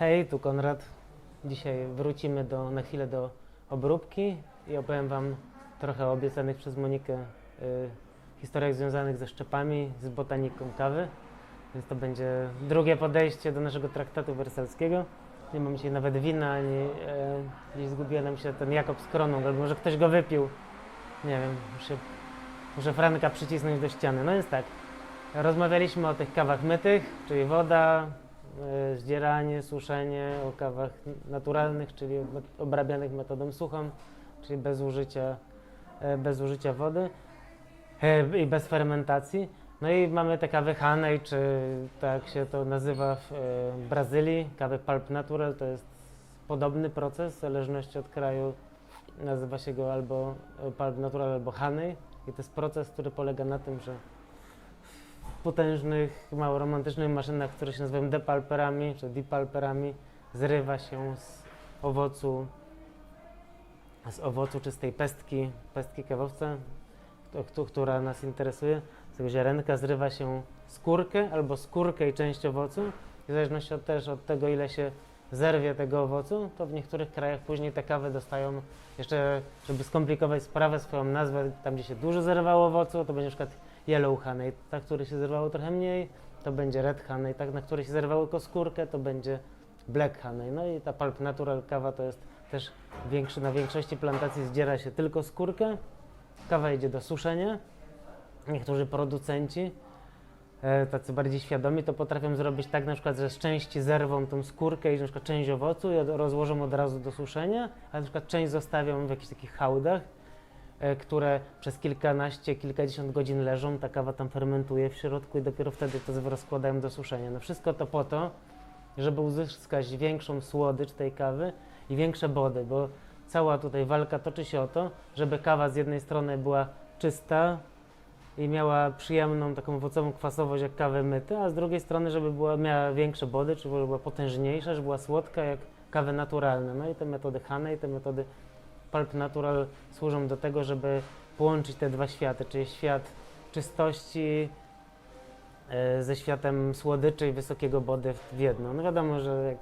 Hej, tu Konrad. Dzisiaj wrócimy do, na chwilę do obróbki i opowiem Wam trochę o obiecanych przez Monikę y, historiach związanych ze szczepami, z botaniką kawy. Więc to będzie drugie podejście do naszego traktatu wersalskiego. Nie mam dzisiaj nawet wina, ani e, gdzieś zgubiła nam się ten Jakob z kroną, albo może ktoś go wypił. Nie wiem, muszę, muszę Franka przycisnąć do ściany. No więc tak, rozmawialiśmy o tych kawach mytych, czyli woda, zdzieranie, suszenie, o kawach naturalnych, czyli obrabianych metodą suchą, czyli bez użycia, e, bez użycia wody e, i bez fermentacji. No i mamy te kawy Hanej, czy tak się to nazywa w e, Brazylii, kawy Pulp Natural, to jest podobny proces, w zależności od kraju. Nazywa się go albo e, Pulp Natural, albo Hanej i to jest proces, który polega na tym, że potężnych, mało romantycznych maszynach, które się nazywają depulperami, czy depulperami, zrywa się z owocu, z owocu czystej pestki, pestki kawowca, która nas interesuje. Z tego ziarenka zrywa się skórkę albo skórkę i część owocu. W zależności od, też od tego, ile się zerwie tego owocu, to w niektórych krajach później te kawy dostają jeszcze, żeby skomplikować sprawę, swoją nazwę, tam gdzie się dużo zerwało owocu, to będzie na przykład yellow honey, ta, który się zerwało trochę mniej, to będzie red honey, tak, na której się zerwało skórkę, to będzie black honey. No i ta pulp natural kawa to jest też większy, na większości plantacji zdziera się tylko skórkę, kawa idzie do suszenia. Niektórzy producenci, e, tacy bardziej świadomi, to potrafią zrobić tak na przykład, że z części zerwą tą skórkę i na przykład część owocu i rozłożą od razu do suszenia, a na przykład część zostawią w jakichś takich hałdach, które przez kilkanaście, kilkadziesiąt godzin leżą, ta kawa tam fermentuje w środku i dopiero wtedy to rozkładają do suszenia. No wszystko to po to, żeby uzyskać większą słodycz tej kawy i większe body, bo cała tutaj walka toczy się o to, żeby kawa z jednej strony była czysta i miała przyjemną taką owocową kwasowość jak kawy myte, a z drugiej strony, żeby była, miała większe body, żeby była potężniejsza, żeby była słodka jak kawy naturalne. No i te metody Hane i te metody Pulp Natural służą do tego, żeby połączyć te dwa światy, czyli świat czystości e, ze światem słodyczy i wysokiego body w jedno. No wiadomo, że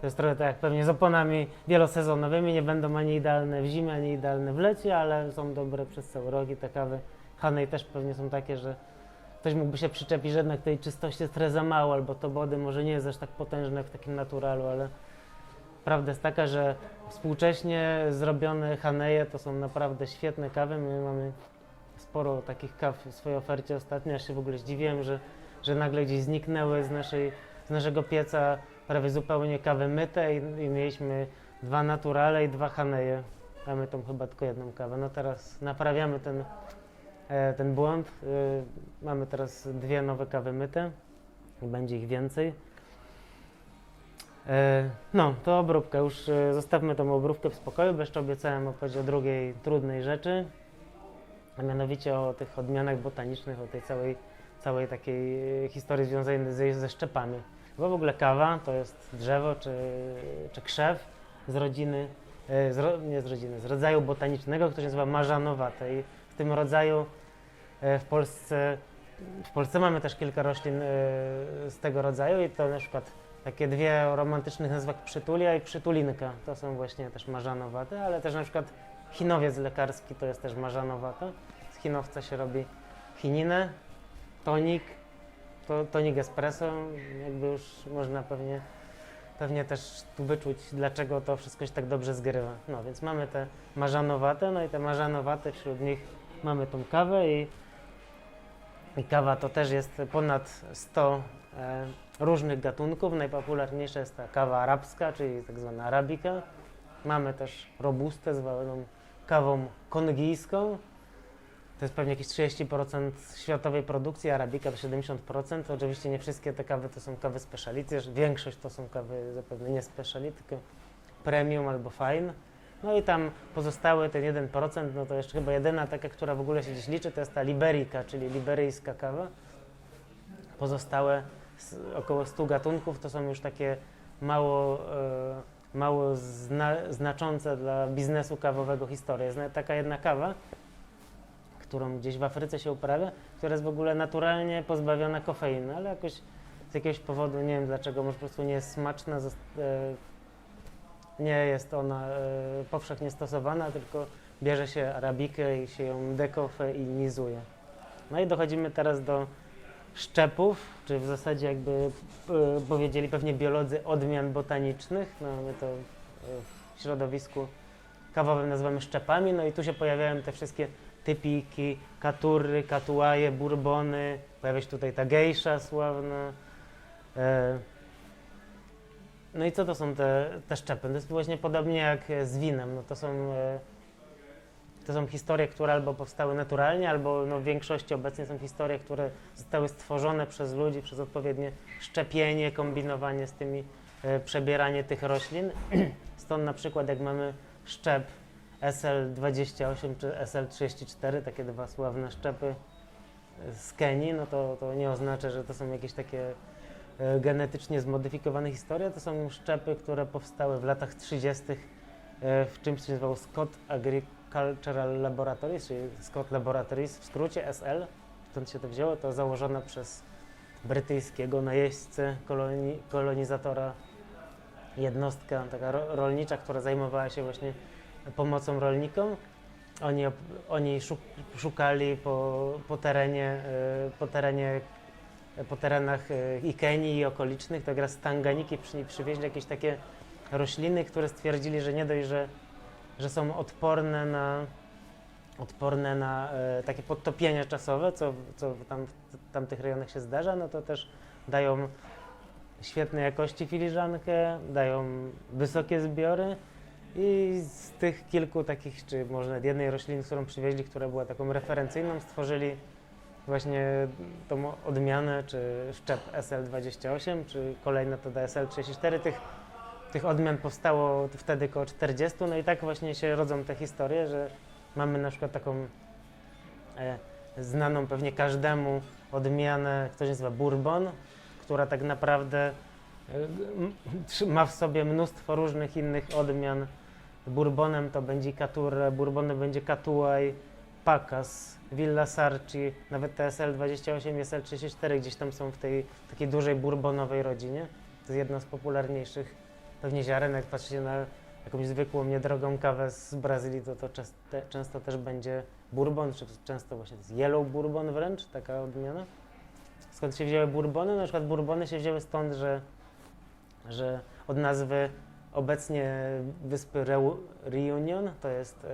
to jest trochę tak jak pewnie z oponami wielosezonowymi, nie będą ani idealne w zimie, ani idealne w lecie, ale są dobre przez cały rok i te kawy Hanej też pewnie są takie, że ktoś mógłby się przyczepić, że jednak tej czystości jest trochę za mało, albo to body może nie jest aż tak potężne w takim naturalu, ale prawda jest taka, że współcześnie zrobione Haneje to są naprawdę świetne kawy. My mamy sporo takich kaw w swojej ofercie ostatnio. Ja się w ogóle zdziwiłem, że, że nagle gdzieś zniknęły z, naszej, z naszego pieca prawie zupełnie kawy myte i, i mieliśmy dwa naturale i dwa Haneje. Mamy tą chyba tylko jedną kawę. No teraz naprawiamy ten, e, ten błąd. E, mamy teraz dwie nowe kawy myte i będzie ich więcej. E, No, to obróbka. Już e, zostawmy tą obróbkę w spokoju, bo jeszcze obiecałem opowiedzieć o drugiej trudnej rzeczy, a mianowicie o tych odmianach botanicznych, o tej całej, całej takiej e, historii związanej ze, ze szczepami. Bo w ogóle kawa to jest drzewo czy, czy krzew z rodziny, z, ro- nie z rodziny, z rodzaju botanicznego, który się nazywa marzanowate i w tym rodzaju w Polsce, w Polsce mamy też kilka roślin z tego rodzaju i to na przykład takie dwie romantycznych nazwach przytulia i przytulinka. To są właśnie też marzanowate, ale też na przykład chinowiec lekarski to jest też marzanowata. Z chinowca się robi chininę, tonik, to, tonik espresso, jakby już można pewnie, pewnie też tu wyczuć, dlaczego to wszystko się tak dobrze zgrywa. No więc mamy te marzanowate, no i te marzanowate, wśród nich mamy tą kawę i, i kawa to też jest ponad 100 e, różnych gatunków. Najpopularniejsza jest ta kawa arabska, czyli tak zwana arabika. Mamy też robustę zwaną kawą kongijską. To jest pewnie jakieś 30% światowej produkcji, arabika to 70%. Oczywiście nie wszystkie te kawy to są kawy speciality, większość to są kawy zapewne nie speciality, tylko premium albo fine. No i tam pozostały ten 1%, no to jeszcze chyba jedyna taka, która w ogóle się gdzieś liczy, to jest ta liberika, czyli liberyjska kawa. Pozostałe około 100 gatunków to są już takie mało, e, mało zna, znaczące dla biznesu kawowego historie. Jest taka jedna kawa, którą gdzieś w Afryce się uprawia, która jest w ogóle naturalnie pozbawiona kofeiny, ale jakoś z jakiegoś powodu, nie wiem dlaczego, może po prostu nie jest smaczna, e, nie jest ona e, powszechnie stosowana, tylko bierze się arabikę i się ją dekofę i nizuje. No i dochodzimy teraz do szczepów, czy w zasadzie jakby e, powiedzieli pewnie biolodzy odmian botanicznych. No my to e, w środowisku kawowym nazywamy szczepami, no i tu się pojawiają te wszystkie typiki, katury, katuaje, bourbony, pojawia się tutaj ta gejsza sławna. E, no i co to są te, te szczepy? To jest właśnie podobnie jak z winem. No to, są, to są historie, które albo powstały naturalnie, albo no w większości obecnie są historie, które zostały stworzone przez ludzi, przez odpowiednie szczepienie, kombinowanie z tymi, e, przebieranie tych roślin. Stąd na przykład jak mamy szczep SL28 czy SL34, takie dwa sławne szczepy z Kenii, no to, to nie oznacza, że to są jakieś takie e, genetycznie zmodyfikowane historie. To są szczepy, które powstały w latach 30. e, w czymś, co się nazywało Scott Agricultural Laboratories, czyli Scott Laboratories, w skrócie SL. Stąd się to wzięło. To założone przez brytyjskiego najeźdźcę, koloni, kolonizatora, jednostka taka ro, rolnicza, która zajmowała się właśnie pomocą rolnikom. Oni, oni szuk, szukali po, po terenie, e, po terenie po terenach e, i Kenii i okolicznych, tak raz z Tanganiki przy, przywieźli jakieś takie rośliny, które stwierdzili, że nie dość, że, że są odporne na, odporne na e, takie podtopienia czasowe, co, co tam, w tamtych rejonach się zdarza, no to też dają świetnej jakości filiżankę, dają wysokie zbiory i z tych kilku takich, czy może jednej rośliny, którą przywieźli, która była taką referencyjną, stworzyli właśnie tą odmianę, czy szczep SL28, czy kolejna to da SL34. Tych, tych odmian powstało wtedy około 40, no i tak właśnie się rodzą te historie, że mamy na przykład taką e, znaną pewnie każdemu odmianę, się nazywa Bourbon, która tak naprawdę e, ma w sobie mnóstwo różnych innych odmian. Bourbonem to będzie Caturre, Bourbonem będzie Catuai, Pacas, Villa Sarci, nawet TSL28 i SL34 gdzieś tam są w tej takiej dużej bourbonowej rodzinie. To jest jedna z popularniejszych pewnie ziaren. Jak patrzycie na jakąś zwykłą, niedrogą kawę z Brazylii, to to często, często też będzie bourbon, czy często właśnie to jest yellow bourbon wręcz, taka odmiana. Skąd się wzięły bourbony? Na przykład bourbony się wzięły stąd, że, że od nazwy obecnie wyspy Reu- Reunion, to jest e,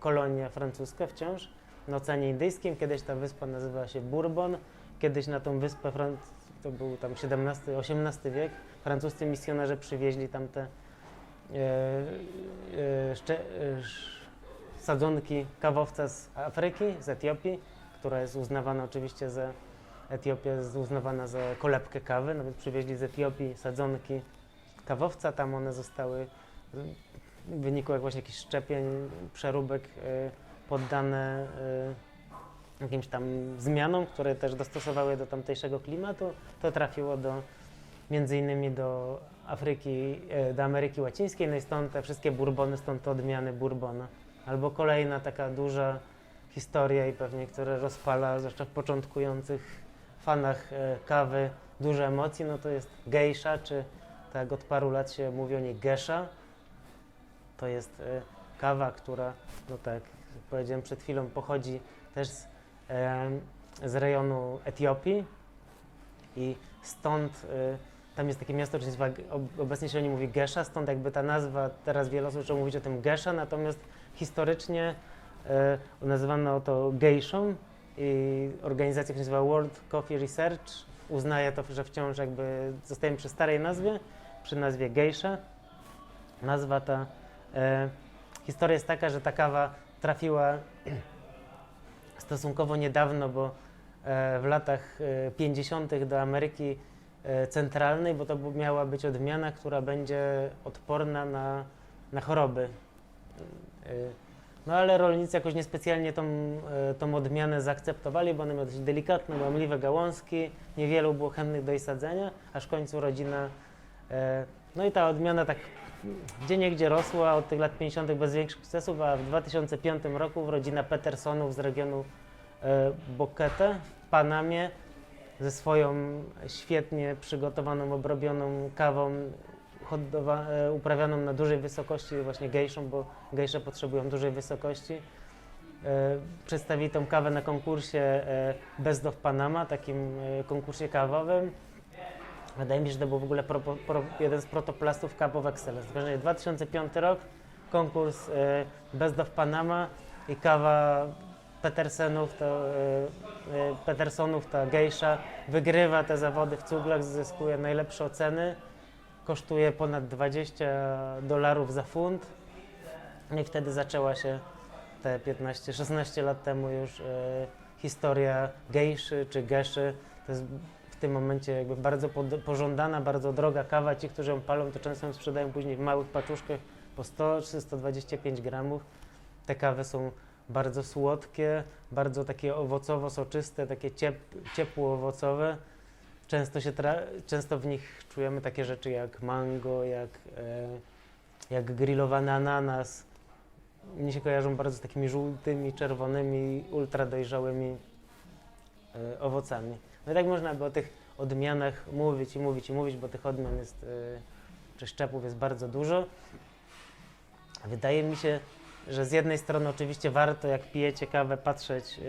kolonia francuska wciąż, na Oceanie Indyjskim. Kiedyś ta wyspa nazywała się Bourbon. Kiedyś na tą wyspę, Fran- to był tam XVII-XVIII wiek, francuscy misjonarze przywieźli tam te e, e, szcze, e, sadzonki kawowca z Afryki, z Etiopii, która jest uznawana oczywiście za Etiopia jest uznawana za kolebkę kawy, nawet przywieźli z Etiopii sadzonki kawowca, tam one zostały w wyniku jak właśnie jakichś szczepień, przeróbek e, poddane e, jakimś tam zmianom, które też dostosowały do tamtejszego klimatu, to trafiło do między innymi do Afryki, e, do Ameryki Łacińskiej, no i stąd te wszystkie bourbony, stąd te odmiany bourbona. Albo kolejna taka duża historia i pewnie, która rozpala, zwłaszcza w początkujących fanach e, kawy, duże emocje, no to jest gejsza, czy tak od paru lat się mówi o niej gesza. To jest e, kawa, która, no tak jak powiedziałem przed chwilą, pochodzi też z, z rejonu Etiopii i stąd e, tam jest takie miasto, obecnie się o nim mówi Gesza, stąd jakby ta nazwa, teraz wiele osób zaczęło mówić o tym Gesza, natomiast historycznie e, nazywano to gejszą i organizacja, która się nazywa World Coffee Research uznaje to, że wciąż jakby zostajemy przy starej nazwie, przy nazwie gejsza. Nazwa ta, e, historia jest taka, że ta kawa trafiła stosunkowo niedawno, bo e, w latach e, 50. do Ameryki e, Centralnej, bo to miała być odmiana, która będzie odporna na, na choroby. E, No ale rolnicy jakoś niespecjalnie tą, e, tą odmianę zaakceptowali, bo ona miała dość delikatne, łamliwe gałązki, niewielu było chętnych do jej sadzenia, aż w końcu rodzina. e, No i ta odmiana tak gdzie niegdzie rosła od tych lat 50. bez większych sukcesów, a w 2005 roku rodzina Petersonów z regionu e, Boquete w Panamie ze swoją świetnie przygotowaną, obrobioną kawą hodowa- e, uprawianą na dużej wysokości, właśnie gejszą, bo gejsze potrzebują dużej wysokości. E, Przedstawi tą kawę na konkursie e, Best of Panama, takim e, konkursie kawowym. Wydaje mi się, że to był w ogóle pro, pro, jeden z protoplastów Cup of Excellence. W każdym razie 2005 rok, konkurs e, Best of Panama i kawa Petersenów, to, e, e, Petersonów, ta gejsza, wygrywa te zawody w cuglach, zyskuje najlepsze oceny, kosztuje ponad 20 dolarów za funt. No i wtedy zaczęła się te 15-16 lat temu już e, historia gejszy czy geszy. To jest w tym momencie jakby bardzo pożądana, bardzo droga kawa. Ci, którzy ją palą, to często ją sprzedają później w małych paczuszkach po 100 czy 125 gramów. Te kawy są bardzo słodkie, bardzo takie owocowo-soczyste, takie ciep, ciepło-owocowe. Często, często w nich czujemy takie rzeczy jak mango, jak, e, jak grillowany ananas. Mnie się kojarzą bardzo z takimi żółtymi, czerwonymi, ultra dojrzałymi e, owocami. No i tak można by o tych odmianach mówić i mówić i mówić, bo tych odmian jest, e, czy szczepów jest bardzo dużo. Wydaje mi się, że z jednej strony oczywiście warto, jak pijecie kawę, patrzeć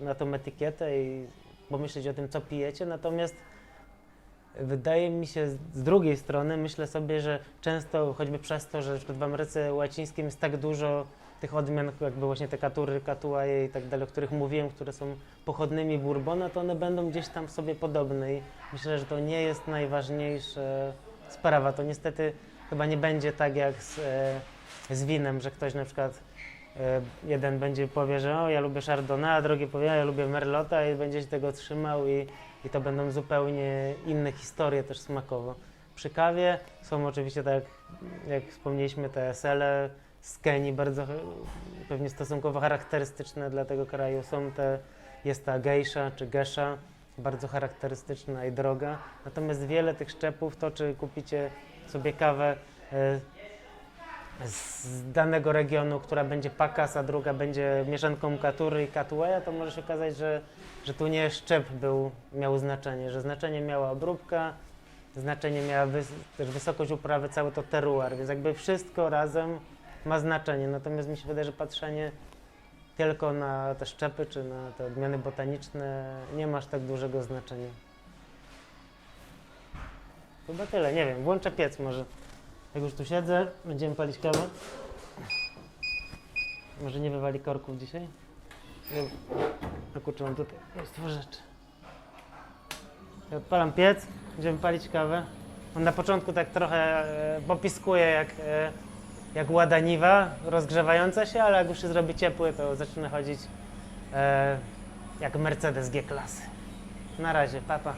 e, na tą etykietę i pomyśleć o tym, co pijecie, natomiast wydaje mi się z drugiej strony, myślę sobie, że często choćby przez to, że w Ameryce Łacińskiej jest tak dużo tych odmian, jakby właśnie te katury, katuaje i tak dalej, o których mówiłem, które są pochodnymi bourbona, to one będą gdzieś tam w sobie podobne i myślę, że to nie jest najważniejsza sprawa. To niestety chyba nie będzie tak jak z, e, z winem, że ktoś na przykład e, jeden będzie powie, że o, ja lubię Chardonnay, a drugi powie, ja lubię Merlota i będzie się tego trzymał i, i to będą zupełnie inne historie też smakowo. Przy kawie są oczywiście, tak jak, wspomnieliśmy, te esele z Kenii, bardzo e, pewnie stosunkowo charakterystyczne dla tego kraju. Są te, jest ta gejsza czy gesza, bardzo charakterystyczna i droga. Natomiast wiele tych szczepów, to czy kupicie sobie kawę e, z danego regionu, która będzie pakas, a druga będzie mieszanką katury i katueja, to może się okazać, że, że tu nie szczep był, miał znaczenie, że znaczenie miała obróbka, znaczenie miała wys też wysokość uprawy, cały to terroir, więc jakby wszystko razem ma znaczenie. Natomiast mi się wydaje, że patrzenie tylko na te szczepy czy na te odmiany botaniczne nie ma aż tak dużego znaczenia. Chyba tyle, nie wiem, włączę piec może. Jak już tu siedzę, będziemy palić kawę. Może nie wywali korków dzisiaj? Nie. No kurczę, mam tutaj rzeczy. Ja odpalam piec, będziemy palić kawę. On na początku tak trochę e, popiskuje jak, e, jak ładaniwa rozgrzewająca się, ale jak już się zrobi ciepły, to zaczyna chodzić e, jak Mercedes G-klasy. Na razie, papa.